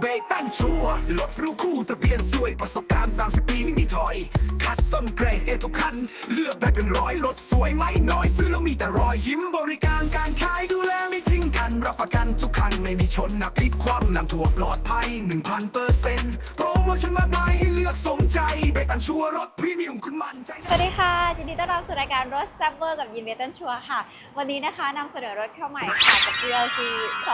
เบตันชัวร์รถรู้คู่ทะเบียนสวยประสบการณ์ 30 ปีไม่มีถอย คัดส้นเกรดเอทุกคัน เลือกได้เป็นร้อยรถสวยไม่น้อย ซื้อแล้วมีแต่รอยยิ้มบริการการขายดูแลไม่ทิ้งกัน รับประกันทุกคันไม่มีชนนะพลิกความนำถั่วปลอดภัย 1,000เปอร์เซ็นต์โปรโมชั่นมากมายให้เลือกสมใจเบตันชัวรถพรีเมียมคุณมั่นใจสวัสดีค่ะยินดีต้อนรับสู่รายการรถแซบเวอร์กับยินเบตันชัวค่ะ วันนี้นะคะนำเสนอรถเข้าใหม่ค่ะกับ GLC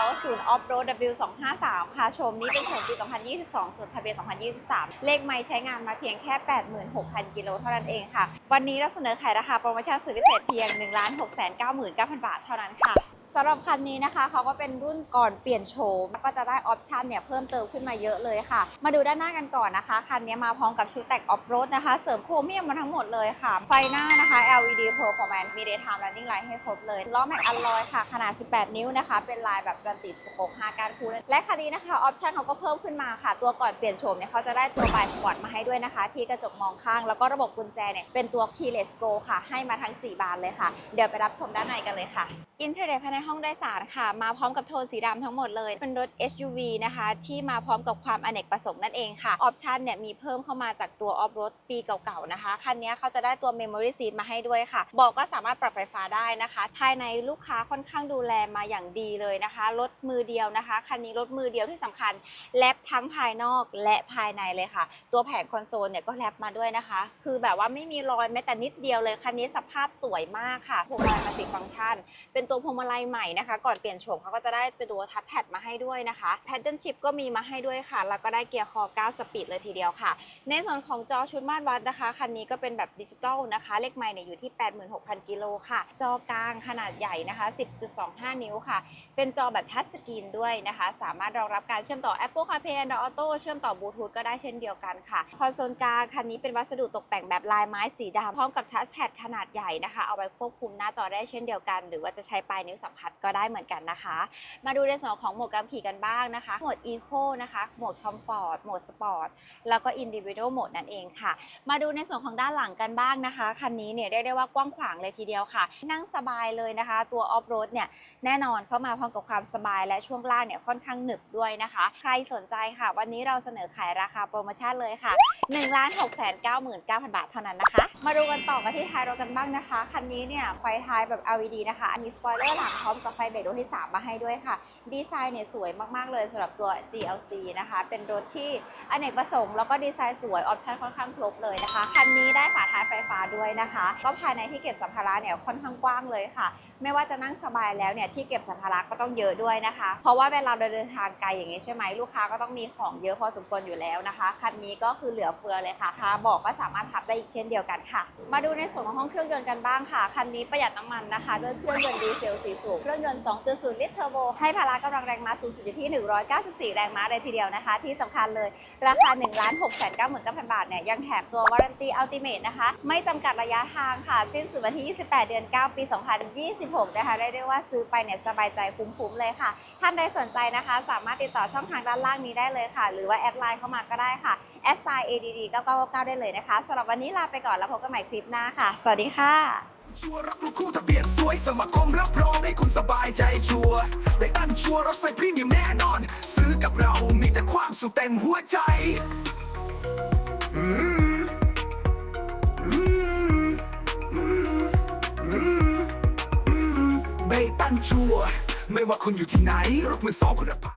20 Off Road W253 ค่ะชมนี้เป็นโฉมปี 2022 จดทะเบียน 2023 เลขไม่ใช้งานมาเพียงแค่ 86,000 กิโลเท่านั้นเองค่ะ วันนี้เราเสนอขายราคาโปรโมชั่นสุดพิเศษเพียง 1 6 9 9 0 0 0 บาทเท่านั้นค่ะ สำหรับคันนี้นะคะเขาก็เป็นรุ่นก่อนเปลี่ยนโฉมแล้วก็จะได้ออปชันเนี่ยเพิ่มเติมขึ้นมาเยอะเลยค่ะ มาดูด้านหน้ากันก่อนนะคะ คันนี้มาพร้อมกับชุดแต่งออฟโรดนะคะ เสริมโครเมียมมาทั้งหมดเลยค่ะ ไฟหน้านะคะ LED Performance มี Daytime Running Light ให้ครบเลยล้อแม็กอัลลอยค่ะ ขนาด 18 นิ้วนะคะ เป็นลายแบบดันติดสโปก5การคูและคันนี้นะคะออปชันเขาก็เพิ่มขึ้นมาค่ะ ตัวก่อนเปลี่ยนโฉมเนี่ยเขาจะได้ตัวบายสปอร์ตมาให้ด้วยนะคะ ที่กระจกมองข้าง แล้วก็ระบบกุญแจเนี่ยเป็นตัว Keyless Go ค่ะ ให้มาทั้ง 4 บานเลยค่ะ เดี๋ยวไปรับชมด้านในกันเลยค่ะอินเทอร์เน็ตภายในห้องโดยสารค่ะ มาพร้อมกับโทนสีดำทั้งหมดเลย เป็นรถ SUV นะคะ ที่มาพร้อมกับความอเนกประสงค์นั่นเองค่ะ ออปชันเนี่ยมีเพิ่มเข้ามาจากตัวออฟรถปีเก่าๆนะคะ คันนี้เขาจะได้ตัว Memory Seat มาให้ด้วยค่ะเบอกก็สามารถปรับไฟฟ้าได้นะคะ ภายในลูกค้าค่อนข้างดูแลมาอย่างดีเลยนะคะรถมือเดียวนะคะคันนี้รถมือเดียวที่สำคัญแลบทั้งภายนอกและภายในเลยค่ะ ตัวแผงคอนโซลเนี่ยก็แลบมาด้วยนะคะ คือแบบว่าไม่มีรอยแม้แต่นิดเดียวเลยคันนี้สภาพสวยมากค่ะพวงมาลัยมัลติฟังก์ชัน เป็นตัวพวงมาลัยใหม่นะคะ ก่อนเปลี่ยนโฉมเขาก็จะได้เป็นตัวทัชแพดมาให้ด้วยนะคะแพดเดิลชิพก็มีมาให้ด้วยค่ะ แล้วก็ได้เกียร์คอ 9 สปีดเลยทีเดียวค่ะ ในส่วนของจอชุดมาตรวัดนะคะ คันนี้ก็เป็นแบบดิจิตอลนะคะ เลขไมล์เนี่ยอยู่ที่ 86,000 กิโลค่ะ จอกลางขนาดใหญ่นะคะ 10.25 นิ้วค่ะ เป็นจอแบบทัชสกรีนด้วยนะคะ สามารถรองรับการเชื่อมต่อ Apple CarPlay Android Auto เชื่อมต่อบลูทูธก็ได้เช่นเดียวกันค่ะ คอนโซลกลางคันนี้เป็นวัสดุตกแต่งแบบลายไม้สีดำพร้อมกับทัชแพดขนาดใหญ่นะคะ เอาไว้ควบคุมหน้าจอได้เช่นเดียวกัน หรือว่าจะใช้ปลายนิ้วสัมผัสก็ได้เหมือนกันนะคะ มาดูในส่วนของโหมดการขี่กันบ้างนะคะ โหมด Eco นะคะ โหมด Comfort โหมด Sport แล้วก็ Individual Mode นั่นเองค่ะ มาดูในส่วนของด้านหลังกันบ้างนะคะ คันนี้เนี่ยเรียกได้ว่ากว้างขวางเลยทีเดียวค่ะ นั่งสบายเลยนะคะ ตัวออฟโรดเนี่ยแน่นอนเข้ามาพร้อมกับความสบายและช่วงล่างเนี่ยค่อนข้างหนึบด้วยนะคะ ใครสนใจค่ะ วันนี้เราเสนอขายราคาโปรโมชั่นเลยค่ะ1 6 9 9 9 0 0 บาทเท่านั้นนะคะ มาดูกันต่อกันที่ท้ายรถกันบ้างนะคะ คันนี้เนี่ยไฟท้ายแบบ LED นะคะมีสปอยเลอร์หลังพร้อมกับไฟเบรกดวงที่ 3 มาให้ด้วยค่ะ ดีไซน์เนี่ยสวยมากๆเลยสำหรับตัว GLC นะคะ เป็นรถที่อเนกประสงค์แล้วก็ดีไซน์สวย ออปชั่นค่อนข้างครบเลยนะคะ คันนี้ได้ฝาท้ายไฟฟ้าด้วยนะคะ ก็ภายในที่เก็บสัมภาระเนี่ยค่อนข้างกว้างเลยค่ะ ไม่ว่าจะนั่งสบายแล้วเนี่ยที่เก็บสัมภาระก็ต้องเยอะด้วยนะคะ เพราะว่าเวลาเราเดินทางไกลอย่างนี้ใช่ไหมลูกค้าก็ต้องมีของเยอะพอสมควรอยู่แล้วนะคะ คันนี้ก็คือเหลือเฟือเลยค่ะคะบอกก็สามารถพับได้อีกเช่นเดียวกันค่ะ มาดูในส่วนของห้องเครื่องยนต์กันบ้างค่ะ คันนี้ประหยัดน้ำมันนะคะ ด้วยเครื่องยนต์ดีเซลสีสูบเครื่องยนต์ 2.0 ลิตรเทอร์โบ ให้พละกำลังแรงม้าสูงสุดอยู่ที่ 194 แรงม้าเลยทีเดียวนะคะ ที่สำคัญเลยราคา 1 6 9 9 0 0 0 บาทเนี่ยยังแถมตัววารันตีอัลติเมทนะคะ ไม่จำกัดระยะทางค่ะ สิ้นสุดวันที่ 28 เดือน 9 ปี 2026 นะคะได้เรียกว่าซื้อไปเนี่ยสบายใจคุ้มๆเลยค่ะ ท่านใดสนใจนะคะ สามารถติดต่อช่องทางด้านล่างนี้ได้เลยค่ะ หรือว่าแอดไลน์เข้ามาก็ได้ค่ะแอดไซน์ ADD 9999ได้เลยนะคะสำหรับวันนี้ลาไปก่อนแล้วพบกันใหม่คลิปหน้าค่ะ สวัสดีค่ะ ชัวรับรู้คู่ทะเบียนสวยสมาคมรับรองให้คุณสบายใจชัวได้ตั้นชัวร์รถไฟพรีเมียมแน่นอน ซื้อกับเรามีแต่ความสุขเต็มหัวใจอืมอืมอืมอืมอืมเบตันชัวร์ไม่ว่าคุณอยู่ที่ไหนรถมือสองคุณภาพ